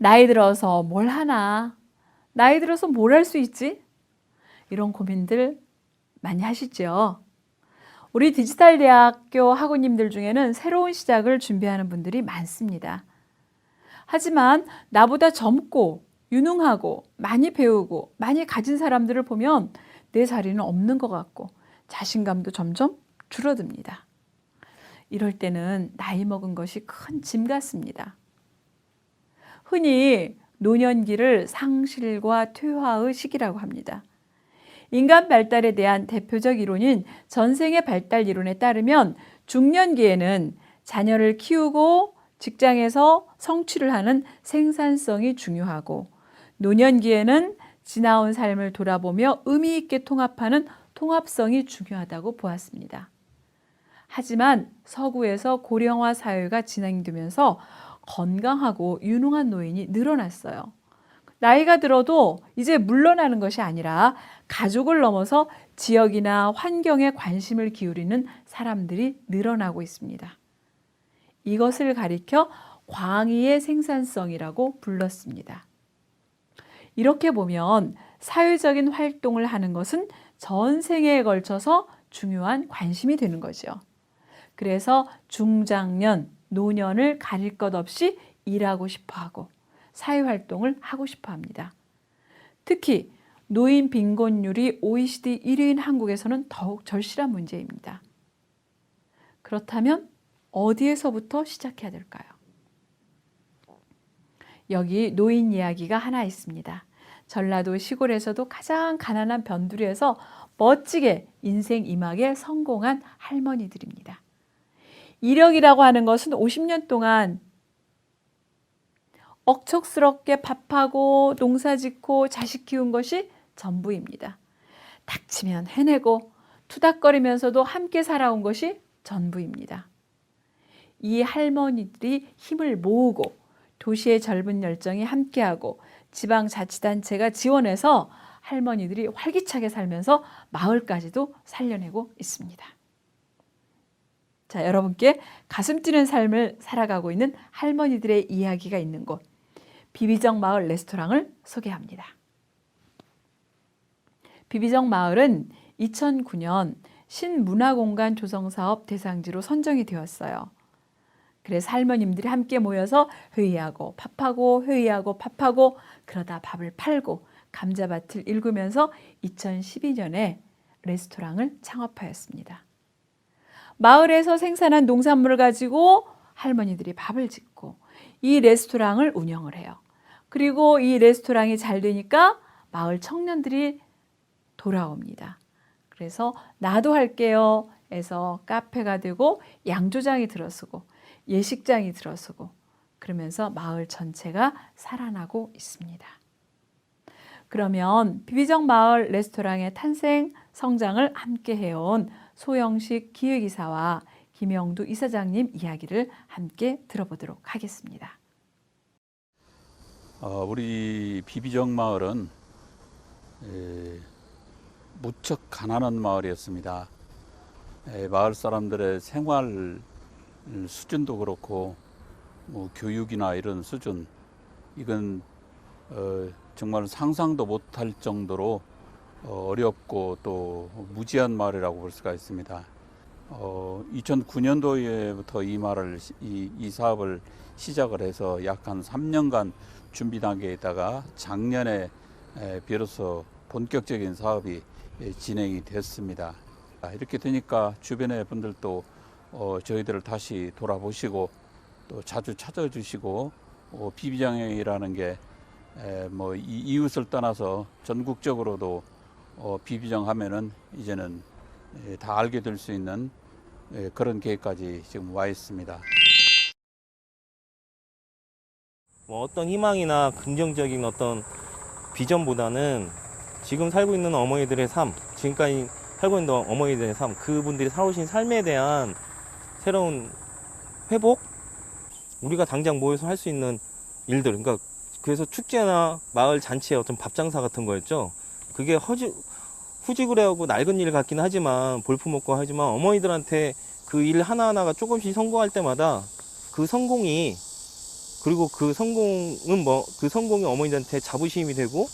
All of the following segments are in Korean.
나이 들어서 뭘 하나? 나이 들어서 뭘 할 수 있지? 이런 고민들 많이 하시죠? 우리 디지털 대학교 학우님들 중에는 새로운 시작을 준비하는 분들이 많습니다. 하지만 나보다 젊고 유능하고 많이 배우고 많이 가진 사람들을 보면 내 자리는 없는 것 같고 자신감도 점점 줄어듭니다. 이럴 때는 나이 먹은 것이 큰 짐 같습니다. 흔히 노년기를 상실과 퇴화의 시기라고 합니다. 인간 발달에 대한 대표적 이론인 전생의 발달 이론에 따르면 중년기에는 자녀를 키우고 직장에서 성취를 하는 생산성이 중요하고 노년기에는 지나온 삶을 돌아보며 의미 있게 통합하는 통합성이 중요하다고 보았습니다. 하지만 서구에서 고령화 사회가 진행되면서 건강하고 유능한 노인이 늘어났어요. 나이가 들어도 이제 물러나는 것이 아니라 가족을 넘어서 지역이나 환경에 관심을 기울이는 사람들이 늘어나고 있습니다. 이것을 가리켜 광의의 생산성이라고 불렀습니다. 이렇게 보면 사회적인 활동을 하는 것은 전생에 걸쳐서 중요한 관심이 되는 거죠. 그래서 중장년, 노년을 가릴 것 없이 일하고 싶어 하고 사회활동을 하고 싶어 합니다. 특히 노인 빈곤율이 OECD 1위인 한국에서는 더욱 절실한 문제입니다. 그렇다면 어디에서부터 시작해야 될까요? 여기 노인 이야기가 하나 있습니다. 전라도 시골에서도 가장 가난한 변두리에서 멋지게 인생 이막에 성공한 할머니들입니다. 이력이라고 하는 것은 50년 동안 억척스럽게 밥하고 농사 짓고 자식 키운 것이 전부입니다. 닥치면 해내고 투닥거리면서도 함께 살아온 것이 전부입니다. 이 할머니들이 힘을 모으고 도시의 젊은 열정이 함께하고 지방자치단체가 지원해서 할머니들이 활기차게 살면서 마을까지도 살려내고 있습니다. 자, 여러분께 가슴 뛰는 삶을 살아가고 있는 할머니들의 이야기가 있는 곳, 비비정 마을 레스토랑을 소개합니다. 비비정 마을은 2009년 신문화공간 조성사업 대상지로 선정이 되었어요. 그래서 할머님들이 함께 모여서 회의하고 밥하고 회의하고 밥하고 그러다 밥을 팔고 감자밭을 일구면서 2012년에 레스토랑을 창업하였습니다. 마을에서 생산한 농산물을 가지고 할머니들이 밥을 짓고 이 레스토랑을 운영을 해요. 그리고 이 레스토랑이 잘 되니까 마을 청년들이 돌아옵니다. 그래서 나도 할게요 해서 카페가 되고 양조장이 들어서고 예식장이 들어서고 그러면서 마을 전체가 살아나고 있습니다. 그러면 비비정 마을 레스토랑의 탄생 성장을 함께 해온 소영식 기획이사와 김영두 이사장님 이야기를 함께 들어보도록 하겠습니다. 어, 우리 비비정 마을은 에, 무척 가난한 마을이었습니다. 에, 마을 사람들의 생활 수준도 그렇고 뭐 교육이나 이런 수준 이건 어, 정말 상상도 못할 정도로 어, 어렵고 또 무지한 마을이라고 볼 수가 있습니다. 어, 2009년도에부터 이 말을 이, 이 사업을 시작을 해서 약 한 3년간 준비 단계에 있다가 작년에 에, 비로소 본격적인 사업이 에, 진행이 됐습니다. 아, 이렇게 되니까 주변의 분들도 어, 저희들을 다시 돌아보시고 또 자주 찾아주시고 어, 비비장이라는 게 뭐 이웃을 떠나서 전국적으로도 어, 비비정 하면은 이제는 에, 다 알게 될 수 있는 에, 그런 계획까지 지금 와 있습니다. 뭐 어떤 희망이나 긍정적인 어떤 비전보다는 지금 살고 있는 어머니들의 삶, 지금까지 살고 있는 어머니들의 삶, 그분들이 살아오신 삶에 대한 새로운 회복, 우리가 당장 모여서 할 수 있는 일들, 그러니까 그래서 축제나 마을 잔치의 어떤 밥장사 같은 거였죠. 그게 허지, 후지그레하고 낡은 일 같기는 하지만 볼품없고 하지만 어머니들한테 그 일 하나하나가 조금씩 성공할 때마다 그 성공이 그리고 그 성공은 뭐 그 성공이 어머니들한테 자부심이 되고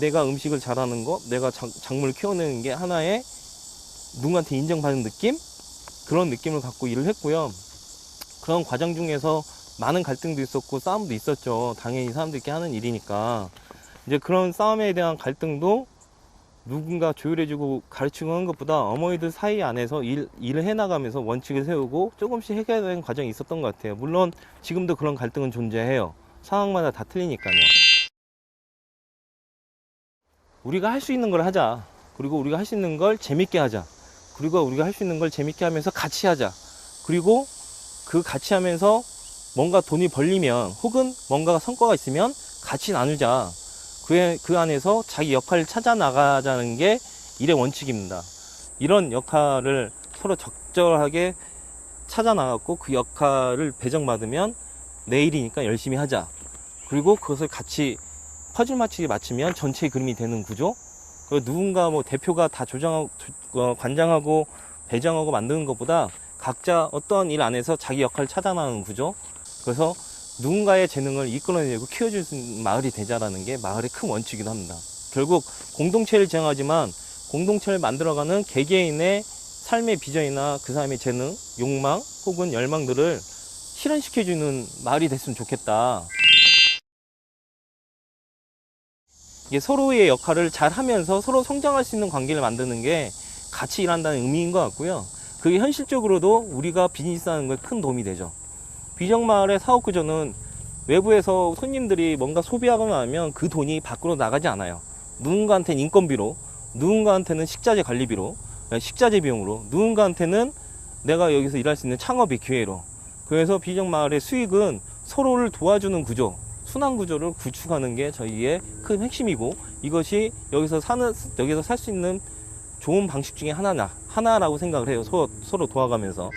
내가 음식을 잘하는 거, 내가 작, 작물을 키워내는 게 하나의 누군가한테 인정받는 느낌 그런 느낌을 갖고 일을 했고요. 그런 과정 중에서 많은 갈등도 있었고 싸움도 있었죠. 당연히 사람들끼리 하는 일이니까 이제 그런 싸움에 대한 갈등도 누군가 조율해주고 가르치고 하는 것보다 어머니들 사이 안에서 일, 일을 해나가면서 원칙을 세우고 조금씩 해결되는 과정이 있었던 것 같아요. 물론 지금도 그런 갈등은 존재해요. 상황마다 다 틀리니까요. 우리가 할 수 있는 걸 하자. 그리고 우리가 할 수 있는 걸 재밌게 하자. 그리고 우리가 할 수 있는 걸 재밌게 하면서 같이 하자. 그리고 그 같이 하면서 뭔가 돈이 벌리면 혹은 뭔가 성과가 있으면 같이 나누자. 그, 그 안에서 자기 역할을 찾아 나가자는 게 일의 원칙입니다. 이런 역할을 서로 적절하게 찾아 나갔고 그 역할을 배정받으면 내 일이니까 열심히 하자. 그리고 그것을 같이 퍼즐 맞추기 맞추면 전체 그림이 되는 구조. 그리고 누군가 뭐 대표가 다 조정하고 조- 어, 관장하고 배정하고 만드는 것보다 각자 어떤 일 안에서 자기 역할을 찾아 나가는 구조. 그래서 누군가의 재능을 이끌어내고 키워줄 수 있는 마을이 되자라는 게 마을의 큰 원칙이기도 합니다. 결국 공동체를 지향하지만 공동체를 만들어가는 개개인의 삶의 비전이나 그 사람의 재능, 욕망 혹은 열망들을 실현시켜주는 마을이 됐으면 좋겠다. 이게 서로의 역할을 잘 하면서 서로 성장할 수 있는 관계를 만드는 게 같이 일한다는 의미인 것 같고요. 그게 현실적으로도 우리가 비즈니스 하는 거에 큰 도움이 되죠. 비정마을의 사업 구조는 외부에서 손님들이 뭔가 소비하고 나면 그 돈이 밖으로 나가지 않아요. 누군가한테는 인건비로, 누군가한테는 식자재 관리비로, 식자재 비용으로, 누군가한테는 내가 여기서 일할 수 있는 창업의 기회로. 그래서 비정마을의 수익은 서로를 도와주는 구조, 순환 구조를 구축하는 게 저희의 큰 핵심이고 이것이 여기서 사는 여기서 살 수 있는 좋은 방식 중에 하나나 하나라고 생각을 해요. 서로, 서로 도와가면서.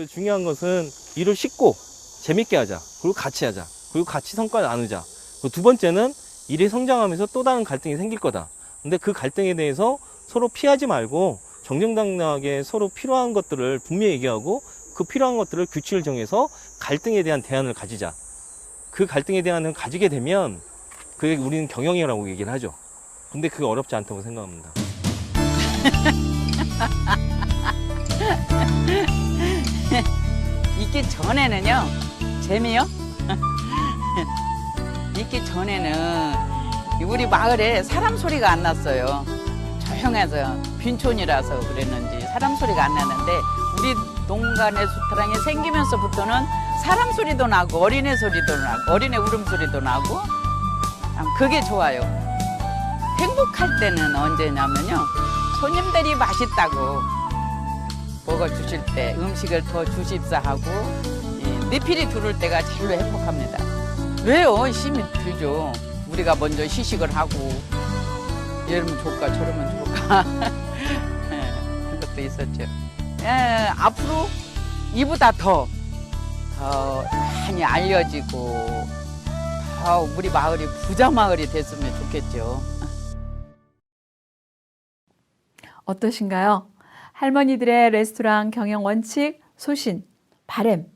그 중요한 것은 일을 쉽고 재밌게 하자. 그리고 같이 하자. 그리고 같이 성과를 나누자. 두 번째는 일이 성장하면서 또 다른 갈등이 생길 거다. 근데 그 갈등에 대해서 서로 피하지 말고 정정당당하게 서로 필요한 것들을 분명히 얘기하고 그 필요한 것들을 규칙을 정해서 갈등에 대한 대안을 가지자. 그 갈등에 대안을 가지게 되면 그게 우리는 경영이라고 얘기를 하죠. 근데 그게 어렵지 않다고 생각합니다. 있기 전에는요 재미요? 있기 전에는 우리 마을에 사람 소리가 안 났어요. 조용해서 빈촌이라서 그랬는지 사람 소리가 안 나는데 우리 농간의 수타랑이 생기면서부터는 사람 소리도 나고 어린애 소리도 나고 어린애 울음소리도 나고 참 그게 좋아요. 행복할 때는 언제냐면요. 손님들이 맛있다고 먹어 주실 때 음식을 더 주십사 하고 예, 리필이 들을 때가 제일로 행복합니다. 왜요? 힘이 들죠. 우리가 먼저 시식을 하고 이러면 좋을까 저러면 좋을까 예, 그것도 있었죠. 예, 앞으로 이보다 더, 더 많이 알려지고 더 우리 마을이 부자 마을이 됐으면 좋겠죠. 어떠신가요? 할머니들의 레스토랑 경영 원칙, 소신, 바램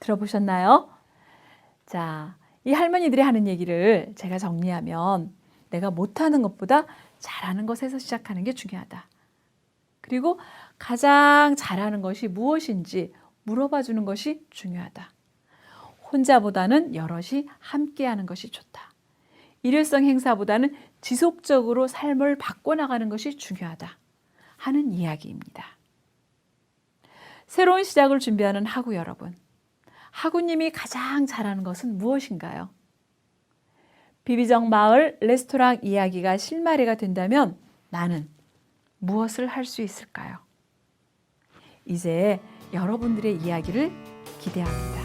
들어보셨나요? 자, 이 할머니들이 하는 얘기를 제가 정리하면 내가 못하는 것보다 잘하는 것에서 시작하는 게 중요하다. 그리고 가장 잘하는 것이 무엇인지 물어봐 주는 것이 중요하다. 혼자보다는 여럿이 함께 하는 것이 좋다. 일회성 행사보다는 지속적으로 삶을 바꿔나가는 것이 중요하다. 하는 이야기입니다. 새로운 시작을 준비하는 하구 여러분. 하구님이 가장 잘하는 것은 무엇인가요? 비비정 마을 레스토랑 이야기가 실마리가 된다면 나는 무엇을 할 수 있을까요? 이제 여러분들의 이야기를 기대합니다.